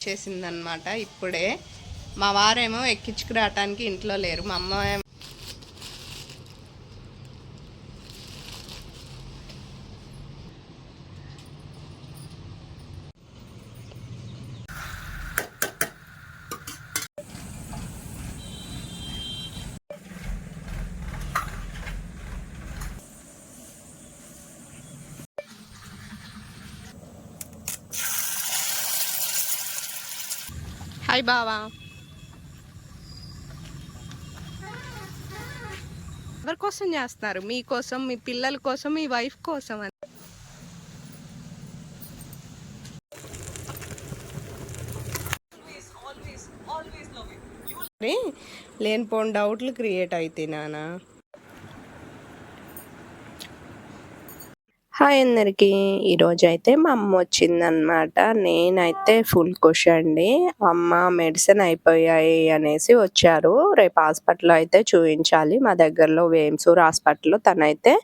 చేసిందనమాట ఇప్పుడే. మా వారేమో ఎక్కించుకురావటానికి ఇంట్లో లేరు. మా అమ్మ హాయ్ బావా. ఎవరి కోసం చేస్తున్నారు? మీకోసం మీ పిల్లల కోసం మీ వైఫ్ కోసం అని. లేనిపోని డౌట్లు క్రియేట్ అవుతాయి నానా. హాయ్ అందరికీ. ఈరోజు అయితే మా అమ్మ వచ్చిందనమాట నేనైతే ఫుల్ కుష్ అండి. అమ్మ మెడిసిన్ అయిపోయాయి అనేసి వచ్చారు. రేపు హాస్పిటల్లో అయితే చూపించాలి మా దగ్గరలో వేమ్సూర్ హాస్పిటల్లో తనైతే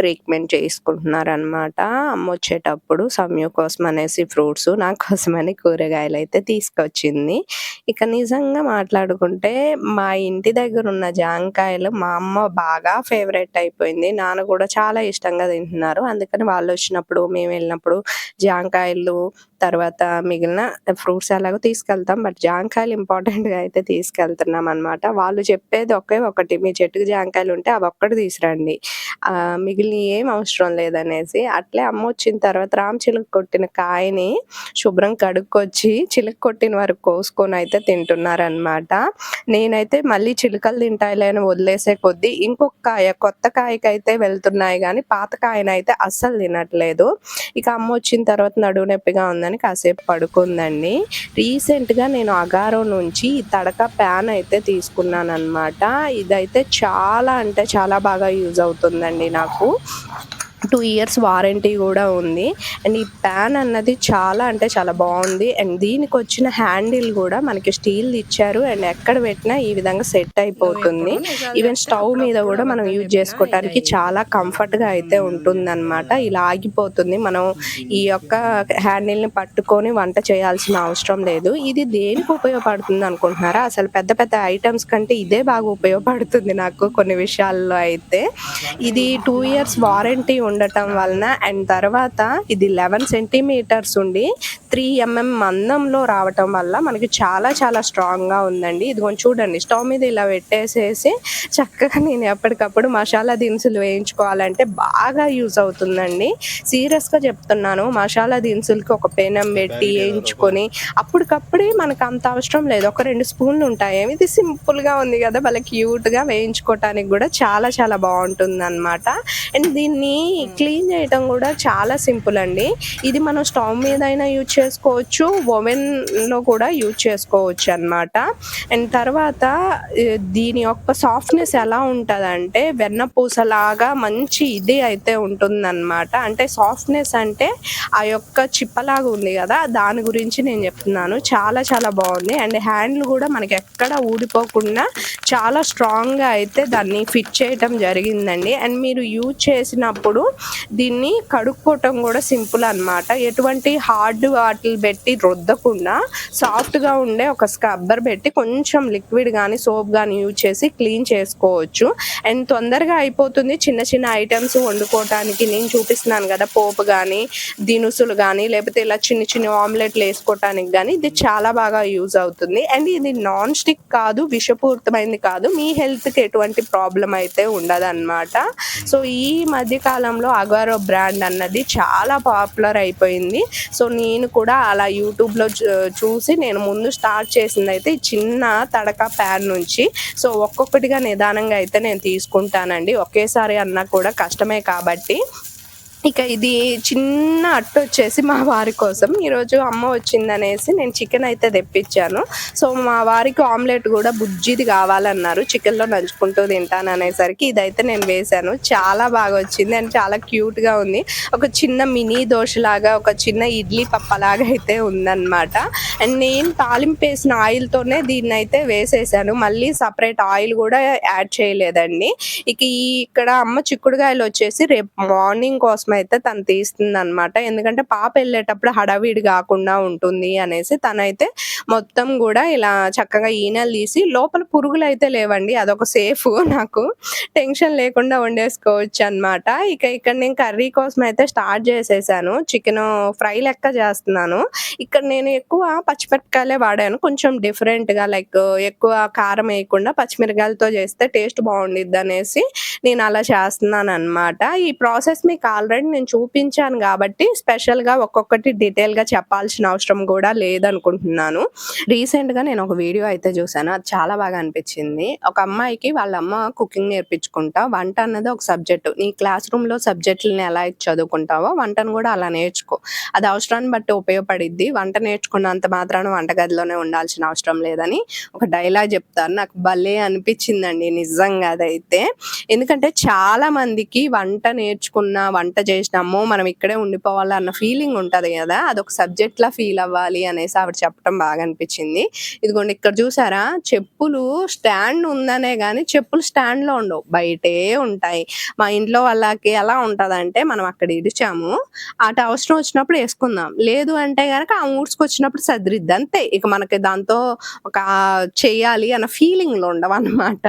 ట్రీట్మెంట్ చేసుకుంటున్నారనమాట అమ్మ వచ్చేటప్పుడు సమయం కోసం అనేసి ఫ్రూట్స్ నా కోసమని కూరగాయలు అయితే తీసుకొచ్చింది. ఇక నిజంగా మాట్లాడుకుంటే మా ఇంటి దగ్గర ఉన్న జాంకాయలు మా అమ్మ బాగా ఫేవరెట్ అయిపోయింది. నాన్న కూడా చాలా ఇష్టంగా తింటున్నారు. అందుకని వాళ్ళు వచ్చినప్పుడు మేము వెళ్ళినప్పుడు జాంకాయలు తర్వాత మిగిలిన ఫ్రూట్స్ అలాగో తీసుకెళ్తాం. బట్ జాంకాయలు ఇంపార్టెంట్గా అయితే తీసుకెళ్తున్నాం అన్నమాట. వాళ్ళు చెప్పేది ఒకే ఒకటి మీ చెట్టుకు జాంకాయలు ఉంటే అవి ఒక్కటి తీసురండి మిగిలిన ఏం అవసరం లేదనేసి అట్లే అమ్మ వచ్చిన తర్వాత రామ్ చిలుక కొట్టిన కాయని శుభ్రం కడుక్కొచ్చి చిలుక కొట్టిన వరకు కోసుకొని అయితే తింటున్నారనమాట నేనైతే మళ్ళీ చిలుకలు తింటాయిలే అని వదిలేసే కొద్దీ ఇంకొక కాయ కొత్త కాయకైతే వెళ్తున్నాయి కానీ పాత కాయనైతే అస్సలు తినట్లేదు. ఇక అమ్మ వచ్చిన తర్వాత నడువు నొప్పిగా ఉందని కాసేపు పడుకుందండి. రీసెంట్గా నేను అగారో నుంచి ఈ తడక ప్యాన్ అయితే తీసుకున్నాను అనమాట ఇదైతే చాలా అంటే చాలా బాగా యూజ్ అవుతుందండి నాకు. టూ ఇయర్స్ వారంటీ కూడా ఉంది. అండ్ ఈ ప్యాన్ అన్నది చాలా అంటే చాలా బాగుంది. అండ్ దీనికి వచ్చిన హ్యాండిల్ కూడా మనకి స్టీల్ ఇచ్చారు. అండ్ ఎక్కడ పెట్టినా ఈ విధంగా సెట్ అయిపోతుంది. ఈవెన్ స్టవ్ మీద కూడా మనం యూజ్ చేసుకోవటానికి చాలా కంఫర్ట్గా అయితే ఉంటుంది ఇలా ఆగిపోతుంది. మనం ఈ యొక్క హ్యాండిల్ని పట్టుకొని వంట చేయాల్సిన అవసరం లేదు. ఇది దేనికి ఉపయోగపడుతుంది అనుకుంటున్నారా? అసలు పెద్ద పెద్ద ఐటమ్స్ కంటే ఇదే బాగా ఉపయోగపడుతుంది నాకు కొన్ని విషయాల్లో అయితే. ఇది టూ ఇయర్స్ వారంటీ ఉండటం వలన అండ్ తర్వాత ఇది లెవెన్ సెంటీమీటర్స్ ఉండి త్రీ ఎంఎం మందంలో రావటం వల్ల మనకి చాలా చాలా స్ట్రాంగ్గా ఉందండి. ఇది కొంచెం చూడండి స్టవ్ మీద ఇలా పెట్టేసేసి చక్కగా నేను ఎప్పటికప్పుడు మసాలా దినుసులు వేయించుకోవాలంటే బాగా యూజ్ అవుతుందండి. సీరియస్గా చెప్తున్నాను మసాలా దినుసులకి ఒక పెనం పెట్టి వేయించుకొని అప్పటికప్పుడే మనకు అంత అవసరం లేదు. ఒక రెండు స్పూన్లు ఉంటాయి. ఇది సింపుల్గా ఉంది కదా వాళ్ళ క్యూట్గా వేయించుకోవటానికి కూడా చాలా చాలా బాగుంటుంది అనమాట అండ్ దీన్ని క్లీన్ చేయటం కూడా చాలా సింపుల్ అండి. ఇది మనం స్టవ్ మీద అయినా యూజ్ చేసుకోవచ్చు ఓవెన్లో కూడా యూజ్ చేసుకోవచ్చు అన్నమాట. అండ్ తర్వాత దీని యొక్క సాఫ్ట్నెస్ ఎలా ఉంటుందంటే వెన్న పూసలాగా మంచి ఇది అయితే ఉంటుందన్నమాట. అంటే సాఫ్ట్నెస్ అంటే ఆ యొక్క చిప్పలాగా ఉంది కదా దాని గురించి నేను చెప్తున్నాను. చాలా చాలా బాగుంది. అండ్ హ్యాండ్లు కూడా మనకి ఎక్కడ ఊడిపోకుండా చాలా స్ట్రాంగ్గా అయితే దాన్ని ఫిట్ చేయటం జరిగిందండి. అండ్ మీరు యూజ్ చేసినప్పుడు దీన్ని కడుక్కోవటం కూడా సింపుల్ అన్నమాట. ఎటువంటి హార్డ్ వాటిల్ పెట్టి రుద్దకుండా సాఫ్ట్గా ఉండే ఒక స్క్రబ్బర్ పెట్టి కొంచెం లిక్విడ్ కానీ సోప్ కానీ యూజ్ చేసి క్లీన్ చేసుకోవచ్చు. అండ్ తొందరగా అయిపోతుంది చిన్న చిన్న ఐటమ్స్ వండుకోవటానికి. నేను చూపిస్తున్నాను కదా పోపు కానీ దినుసులు కానీ లేకపోతే ఇలా చిన్న చిన్న ఆమ్లెట్లు వేసుకోవటానికి కానీ ఇది చాలా బాగా యూజ్ అవుతుంది. అండ్ ఇది నాన్ స్టిక్ కాదు విషపూరితమైంది కాదు. మీ హెల్త్కి ఎటువంటి ప్రాబ్లం అయితే ఉండదు సో ఈ మధ్య కాలంలో అగారో బ్రాండ్ అన్నది చాలా పాపులర్ అయిపోయింది. సో నేను కూడా అలా యూట్యూబ్లో చూ- చూసి నేను ముందు స్టార్ట్ చేసింది అయితే చిన్న తడక ప్యాన్ నుంచి. సో ఒక్కొక్కటిగా నిదానంగా అయితే నేను తీసుకుంటానండి. ఒకేసారి అన్నా కూడా కష్టమే కాబట్టి. ఇక ఇది చిన్న అట్టు వచ్చేసి మా వారి కోసం. ఈరోజు అమ్మ వచ్చిందనేసి నేను చికెన్ అయితే తెప్పించాను. సో మా వారికి ఆమ్లెట్ కూడా బుజ్జిది కావాలన్నారు. చికెన్లో నంచుకుంటూ తింటాను అనేసరికి ఇదైతే నేను వేశాను. చాలా బాగా వచ్చింది అండ్ చాలా క్యూట్గా ఉంది. ఒక చిన్న మినీ దోశలాగా ఒక చిన్న ఇడ్లీ పప్పలాగా అయితే ఉందన్నమాట. అండ్ నేను తాలింపు వేసిన ఆయిల్తోనే దీన్ని అయితే వేసేసాను. మళ్ళీ సపరేట్ ఆయిల్ కూడా యాడ్ చేయలేదండి. ఇక ఈ ఇక్కడ అమ్మ చిక్కుడుగాయలు వచ్చేసి రేపు మార్నింగ్ కోసం కోసం అయితే తను తీస్తుంది అనమాట ఎందుకంటే పాప వెళ్ళేటప్పుడు హడావిడి కాకుండా ఉంటుంది అనేసి తనైతే మొత్తం కూడా ఇలా చక్కగా ఈనెలు తీసి లోపల పురుగులు అయితే లేవండి. అదొక సేఫ్ నాకు. టెన్షన్ లేకుండా వండేసుకోవచ్చు అనమాట ఇక ఇక్కడ నేను కర్రీ కోసం అయితే స్టార్ట్ చేసేసాను. చికెన్ ఫ్రై లెక్క చేస్తున్నాను. ఇక్కడ నేను ఎక్కువ పచ్చిమిరపకాయలే వాడాను. కొంచెం డిఫరెంట్‌గా లైక్ ఎక్కువ కారం వేయకుండా పచ్చిమిరపకాయలతో చేస్తే టేస్ట్ బావుండిద్దనేసి నేను అలా చేస్తున్నాను అనమాట ఈ ప్రాసెస్ మీకు ఆల్రెడీ నేను చూపించాను కాబట్టి స్పెషల్‌గా ఒక్కొక్కటి డీటెయిల్‌గా చెప్పాల్సిన అవసరం కూడా లేదనుకుంటున్నాను. రీసెంట్‌గా నేను ఒక వీడియో అయితే చూసాను. అది చాలా బాగా అనిపించింది ఒక అమ్మాయికి వాళ్ళ అమ్మ కుకింగ్ నేర్పించుకుంటా వంట అన్నది ఒక సబ్జెక్ట్. నీ క్లాస్ రూమ్‌లో సబ్జెక్టులను ఎలా చదువుకుంటావో వంటను కూడా అలా నేర్చుకో. అది అవసరాన్ని బట్టి ఉపయోగపడిద్ది. వంట నేర్చుకున్నంత మాత్రాన వంటగదిలోనే ఉండాల్సిన అవసరం లేదని ఒక డైలాగ్ చెప్తారు. నాకు భలే అనిపించిందండి నిజంగా అదైతే. ఎందుకంటే చాలా మందికి వంట నేర్చుకున్న వంట చేసినాము మనం ఇక్కడే ఉండిపోవాలి అన్న ఫీలింగ్ ఉంటది కదా అదొక సబ్జెక్ట్‌లా ఫీల్ అవ్వాలి అనేసి ఆవిడ చెప్పడం బాగా అనిపించింది ఇదిగోండి ఇక్కడ చూసారా చెప్పులు స్టాండ్ ఉందనే కానీ చెప్పులు స్టాండ్‌లో ఉండవు. బయటే ఉంటాయి. మా ఇంట్లో వాళ్ళకి ఎలా ఉంటదంటే మనం అక్కడ ఇడిచాము. అటు అవసరం వచ్చినప్పుడు వేసుకుందాం లేదు అంటే గనక ఊడ్స్కి వచ్చినప్పుడు సదిరిద్ది అంతే. ఇక మనకి దాంతో ఒక చెయ్యాలి అన్న ఫీలింగ్‌లు ఉండవనమాట.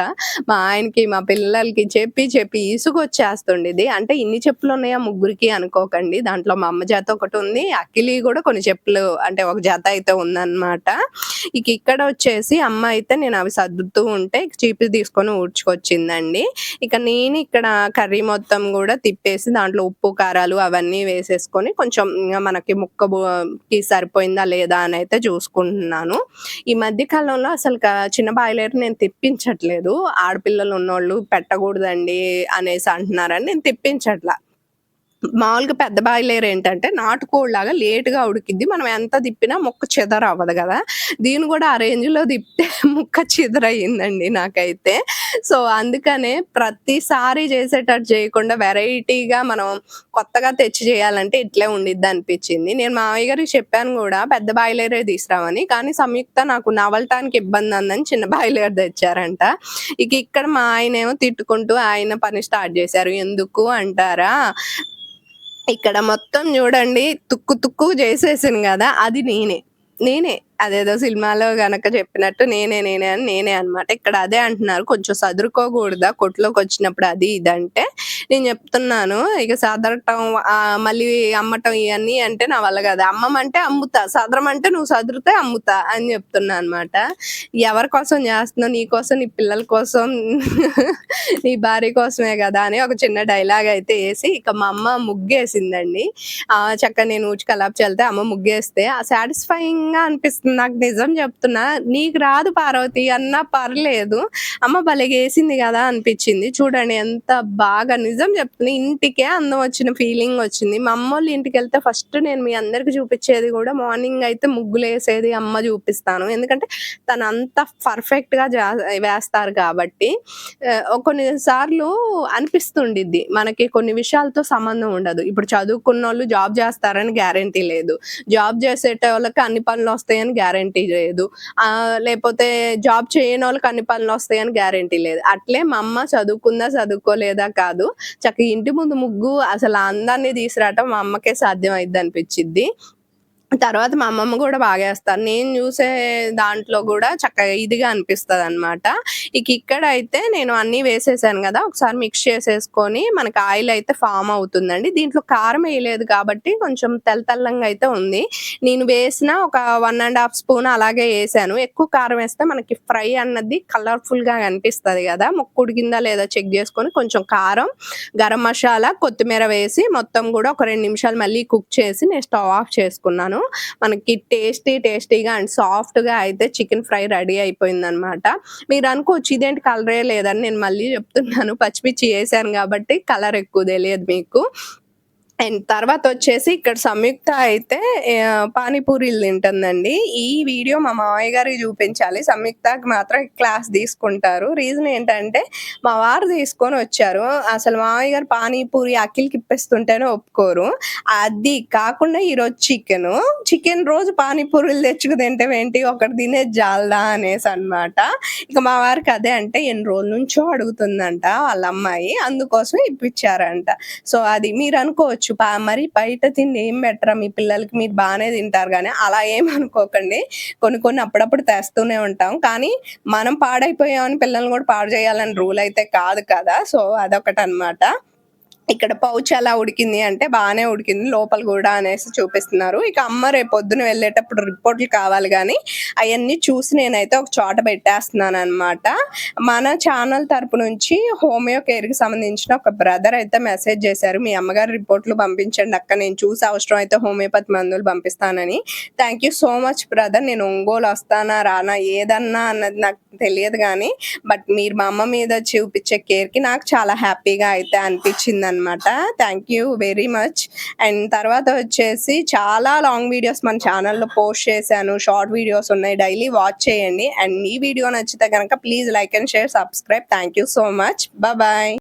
మా ఆయనకి, మా పిల్లలకి చెప్పి చెప్పి ఇసుకొచ్చేస్తుండేది అంటే ఇన్ని చెప్పులు ఉన్నాయా ముగ్గురికి అనుకోకండి. దాంట్లో మా అమ్మ జాత ఒకటి ఉంది అఖిలి కూడా కొన్ని చెప్పులు అంటే ఒక జాత అయితే ఉందన్నమాట ఇక ఇక్కడ వచ్చేసి అమ్మ అయితే నేను అవి సర్దుతూ ఉంటే చీపురు తీసుకొని ఊడ్చుకొచ్చిందండి. ఇక నేను ఇక్కడ కర్రీ మొత్తం కూడా తిప్పేసి దాంట్లో ఉప్పు, కారాలు అవన్నీ వేసేసుకొని కొంచెం మనకి ముక్క కి సరిపోయిందా లేదా అనైతే చూసుకుంటున్నాను. ఈ మధ్య కాలంలో అసలు చిన్న బాయిలర్ నేను తిప్పించట్లేదు ఆడపిల్లలు ఉన్నోళ్ళు పెట్టకూడదండి అనేసి అంటున్నారని నేను తిప్పించట్లా మామూలుగా పెద్ద బాయిలర్ ఏంటంటే నాటుకోడిలాగా లేటుగా ఉడికిద్ది. మనం ఎంత తిప్పినా ముక్క చెదరవ్వదు కదా దీన్ని కూడా ఆ రేంజ్‌లో తిప్పితే ముక్క చెదరయిందండి నాకైతే. సో, అందుకనే ప్రతిసారి చేసేటట్టు చేయకుండా వెరైటీగా మనం కొత్తగా తెచ్చి చేయాలంటే ఇట్లే ఉండిద్ది అనిపించింది నేను మామయ్య గారికి చెప్పాను కూడా పెద్ద బాయిలరే తీసుకురామని. కానీ సంయుక్త నాకు నవలటానికి ఇబ్బంది అందని చిన్న బాయిలర్ తెచ్చారంట. ఇక ఇక్కడ మా ఆయనేమో తిట్టుకుంటూ ఆయన పని స్టార్ట్ చేశారు. ఎందుకు అంటారా? ఇక్కడ మొత్తం చూడండి తుక్కు తుక్కు చేసేసాను కదా అది నేనే. నేనే. అదేదో సినిమాలో గనక చెప్పినట్టు నేనే నేనే అని నేనే అనమాట. ఇక్కడ అదే అంటున్నారు. కొంచెం సదురుకోకూడదా కొట్టులోకొచ్చినప్పుడు అది ఇది అంటే నేను చెప్తున్నాను. ఇక సదరటం మళ్ళీ అమ్మటం ఇవన్నీ అంటే నా వల్ల కాదు. అమ్మమంటే అమ్ముతా. సదరమంటే నువ్వు సదురితే అమ్ముతా అని చెప్తున్నా అనమాట. ఎవరి కోసం చేస్తున్నావు? నీ కోసం, నీ పిల్లల కోసం, నీ భార్య కోసమే కదా అని ఒక చిన్న డైలాగ్ అయితే ఏసి ఇక మా అమ్మ ముగ్గేసిందండి. చక్కగా నేను ఊచి కలాపి చల్లితే అమ్మ ముగ్గేస్తే ఆ సాటిస్ఫైయింగ్‌గా అనిపిస్తుంది. నాకు నిజం చెప్తున్నా. నీకు రాదు పార్వతి అన్నా పర్లేదు. అమ్మ భలేగేసింది కదా అనిపించింది చూడండి ఎంత బాగా నిజం చెప్తున్నా ఇంటికే అందం వచ్చిన ఫీలింగ్ వచ్చింది. మా అమ్మ వాళ్ళు ఇంటికి వెళ్తే ఫస్ట్ నేను మీ అందరికి చూపించేది కూడా మార్నింగ్ అయితే ముగ్గులేసేది అమ్మ చూపిస్తాను. ఎందుకంటే తను అంత పర్ఫెక్ట్గా వేస్తారు కాబట్టి కొన్నిసార్లు కొన్ని సార్లు అనిపిస్తుండిద్ది. మనకి కొన్ని విషయాలతో సంబంధం ఉండదు. ఇప్పుడు చదువుకున్న వాళ్ళు జాబ్ చేస్తారని గ్యారంటీ లేదు. జాబ్ చేసేటోళ్ళకి అన్ని పనులు వస్తాయని పనులొస్తాయని గ్యారంటీ లేదు. లేకపోతే జాబ్ జాబ్ వాళ్ళకి అన్ని పనులొస్తాయని గ్యారంటీ లేదు. అట్లే మా అమ్మ చదువుకుందా, చదువుకోలేదా కాదు. చక్కగా ఇంటి ముందు ముగ్గు అసలు అందాన్ని తీసుకురావటం మా అమ్మకే సాధ్యం అయిద్దనిపిచ్చిద్ది. తర్వాత మా అమ్మమ్మ కూడా బాగా వేస్తారు నేను చూసే దాంట్లో కూడా చక్కగా ఇదిగా అనిపిస్తుంది అనమాట ఇక ఇక్కడైతే నేను అన్నీ వేసేసాను కదా ఒకసారి మిక్స్ చేసేసుకొని మనకి ఆయిల్ అయితే ఫామ్ అవుతుందండి. దీంట్లో కారం వేయలేదు కాబట్టి కొంచెం తెల్లతల్లంగా అయితే ఉంది. నేను వేసిన ఒక వన్ అండ్ హాఫ్ స్పూన్ అలాగే వేసాను ఎక్కువ కారం వేస్తే మనకి ఫ్రై అన్నది కలర్‌ఫుల్‌గా కనిపిస్తుంది కదా ముక్క ఉడికిందా లేదా చెక్ చేసుకొని కొంచెం కారం, గరం మసాలా, కొత్తిమీర వేసి మొత్తం కూడా ఒక రెండు నిమిషాలు మళ్ళీ కుక్ చేసి నేను స్టవ్ ఆఫ్ చేసుకున్నాను. మనకి టేస్టీ టేస్టీగా అండ్ సాఫ్ట్‌గా అయితే చికెన్ ఫ్రై రెడీ అయిపోయింది అనమాట మీరు అనుకోవచ్చు ఇదేంటి కలరే లేదని నేను మళ్ళీ చెప్తున్నాను. పచ్చిమిర్చి వేసాను కాబట్టి కలర్ ఎక్కువ తెలియదు మీకు. అండ్ తర్వాత వచ్చేసి ఇక్కడ సంయుక్త అయితే పానీపూరీలు తింటుందండి. ఈ వీడియో మా మామయ్య గారికి చూపించాలి. సంయుక్తకి మాత్రం క్లాస్ తీసుకుంటారు. రీజన్ ఏంటంటే మా వారు తీసుకొని వచ్చారు అసలు మామయ్య గారు పానీపూరి అఖిల్‌కి ఇప్పిస్తుంటేనే ఒప్పుకోరు. అది కాకుండా ఈరోజు చికెన్ చికెన్ రోజు పానీపూరీలు తెచ్చుకు తింటావేంటి? ఒకటి తినే జాలదా అనేసనమాట. ఇక మా వారికి అదే అంటే ఎన్ని రోజుల నుంచో అడుగుతుందంట వాళ్ళ అమ్మాయి. అందుకోసం ఇప్పించారంట సో, అది మీరు అనుకోవచ్చు ప మరి బయట తిండి ఏం బెటరా మీ పిల్లలకి మీరు బాగానే తింటారు కానీ అలా ఏం అనుకోకండి కొన్ని కొన్ని అప్పుడప్పుడు తెస్తూనే ఉంటాం. కానీ మనం పాడైపోయామని పిల్లల్ని కూడా పాడు చేయాలని రూల్ అయితే కాదు కదా! సో, అదొకటి అనమాట ఇక్కడ పౌచ్ ఎలా ఉడికింది అంటే, బాగానే ఉడికింది లోపల కూడా అనేసి చూపిస్తున్నారు. ఇక అమ్మ రేపు పొద్దున వెళ్ళేటప్పుడు రిపోర్ట్‌లు కావాలి కానీ అవన్నీ చూసి నేనైతే ఒక చోట పెట్టేస్తున్నాను అనమాట మన ఛానల్ తరపు నుంచి హోమియో కేర్‌కి సంబంధించిన ఒక బ్రదర్ అయితే మెసేజ్ చేశారు. మీ అమ్మగారి రిపోర్ట్‌లు పంపించండి అక్క. నేను చూసి అవసరం అయితే హోమియోపతి మందులు పంపిస్తానని. Thank you so much brother. నేను ఒంగోలు వస్తానా, రానా ఏదన్నా అన్నది నాకు తెలియదు కానీ బట్ మీరు మా అమ్మ మీద చూపించే కేర్‌కి నాకు చాలా హ్యాపీగా అయితే అనమాట thank you very much. And తర్వాత వచ్చేసి చాలా లాంగ్ వీడియోస్ మన ఛానల్‌లో పోస్ట్ చేశాను. షార్ట్ వీడియోస్ ఉన్నాయి. డైలీ వాచ్ చేయండి. అండ్ ఈ వీడియో నచ్చితే గనక please like and share, subscribe. Thank you so much. Bye.